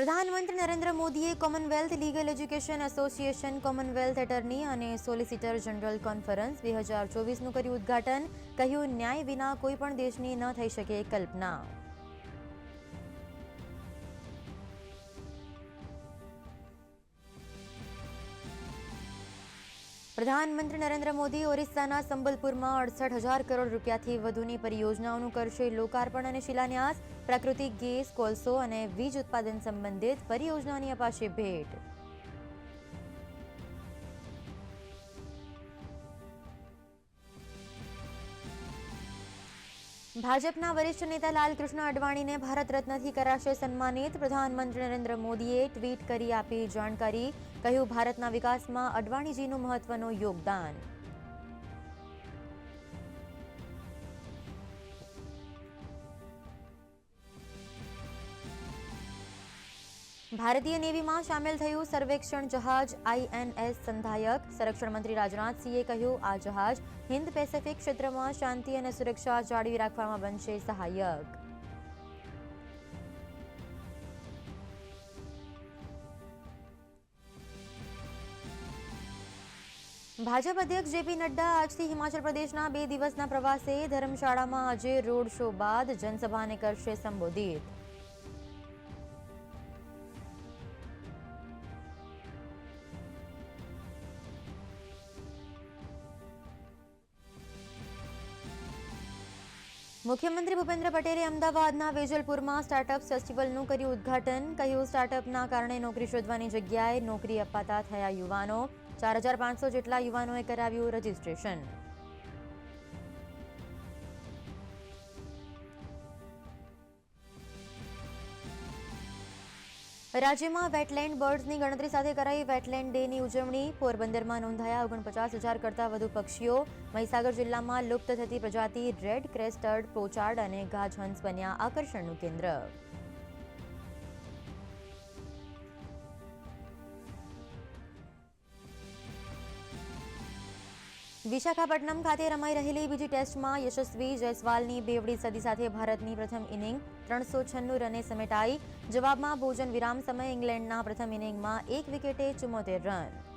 પ્રધાનમંત્રી નરેન્દ્ર મોદીએ Commonwealth legal education association Commonwealth attorney અને સોલિસિટર જનરલ કોન્ફરન્સ બે હજાર ચોવીસનું કર્યું ઉદ્ઘાટન. કહ્યું, ન્યાય વિના કોઈ પણ દેશની ન થઈ શકે કલ્પના. પ્રધાનમંત્રી નરેન્દ્ર મોદી ઓરિસ્સાના સંબલપુરમાં અડસઠ હજાર કરોડ રૂપિયાથી વધુની પરિયોજનાઓનું કરશે લોકાર્પણ અને શિલાન્યાસ, પ્રાકૃતિક ગેસ, કોલસો અને વીજ ઉત્પાદન સંબંધિત પરિયોજનાની અપાશે ભેટ. ભાજપના વરિષ્ઠ નેતા લાલકૃષ્ણ અડવાણીને ભારત રત્નથી કરાશે સન્માનિત. પ્રધાનમંત્રી નરેન્દ્ર મોદીએ ટ્વીટ કરી આપી જાણકારી. કહ્યું, ભારતના વિકાસમાં અડવાણીજીનું મહત્વનું યોગદાન. ભારતીય નેવીમાં સામેલ થયું સર્વેક્ષણ જહાજ આઈએનએસ સંધાયક. સંરક્ષણ મંત્રી રાજનાથસિંહે કહ્યું, આ જહાજ હિન્દ પેસિફિક ક્ષેત્રમાં શાંતિ અને સુરક્ષા જાળવી રાખવામાં બનશે, સહાયક. ભાજપ અધ્યક્ષ જેપી નડ્ડા આજથી હિમાચલ પ્રદેશના બે દિવસના પ્રવાસે ધર્મશાળામાં આજે રોડ શો બાદ જનસભાને કરશે સંબોધિત. મુખ્યમંત્રી ભૂપેન્દ્ર પટેલે અમદાવાદના વેજલપુરમાં સ્ટાર્ટઅપ ફેસ્ટિવલનું કર્યું ઉદ્ઘાટન. કહ્યું, સ્ટાર્ટઅપના કારણે નોકરી શોધવાની જગ્યાએ નોકરી અપાતા થયા યુવાનો. ચાર હજાર પાંચસો જેટલા યુવાનોએ કરાવ્યું રજીસ્ટ્રેશન. રાજ્યમાં વેટલેન્ડ બર્ડ્સની ગણતરી સાથે કરાઈ વેટલેન્ડ ડેની ઉજવણી. પોરબંદરમાં નોંધાયા ઓગણપચાસ હજાર કરતાં વધુ પક્ષીઓ. મહીસાગર જિલ્લામાં લુપ્ત થતી પ્રજાતિ રેડ ક્રેસ્ટર્ડ પોચાર્ડ અને ગાજહંસ બન્યા આકર્ષણનું કેન્દ્ર. વિશાખાપટ્ટનમ ખાતે રમાઈ રહેલી બીજી ટેસ્ટમાં યશસ્વી જયસ્વાલની બેવડી સદી સાથે ભારતની પ્રથમ ઇનિંગ ત્રણસો છન્નું રને સમેટાઈ. જવાબમાં ભોજન વિરામ સમયે ઇંગ્લેન્ડના પ્રથમ ઇનિંગમાં એક વિકેટે ચુમ્મોતેર રન.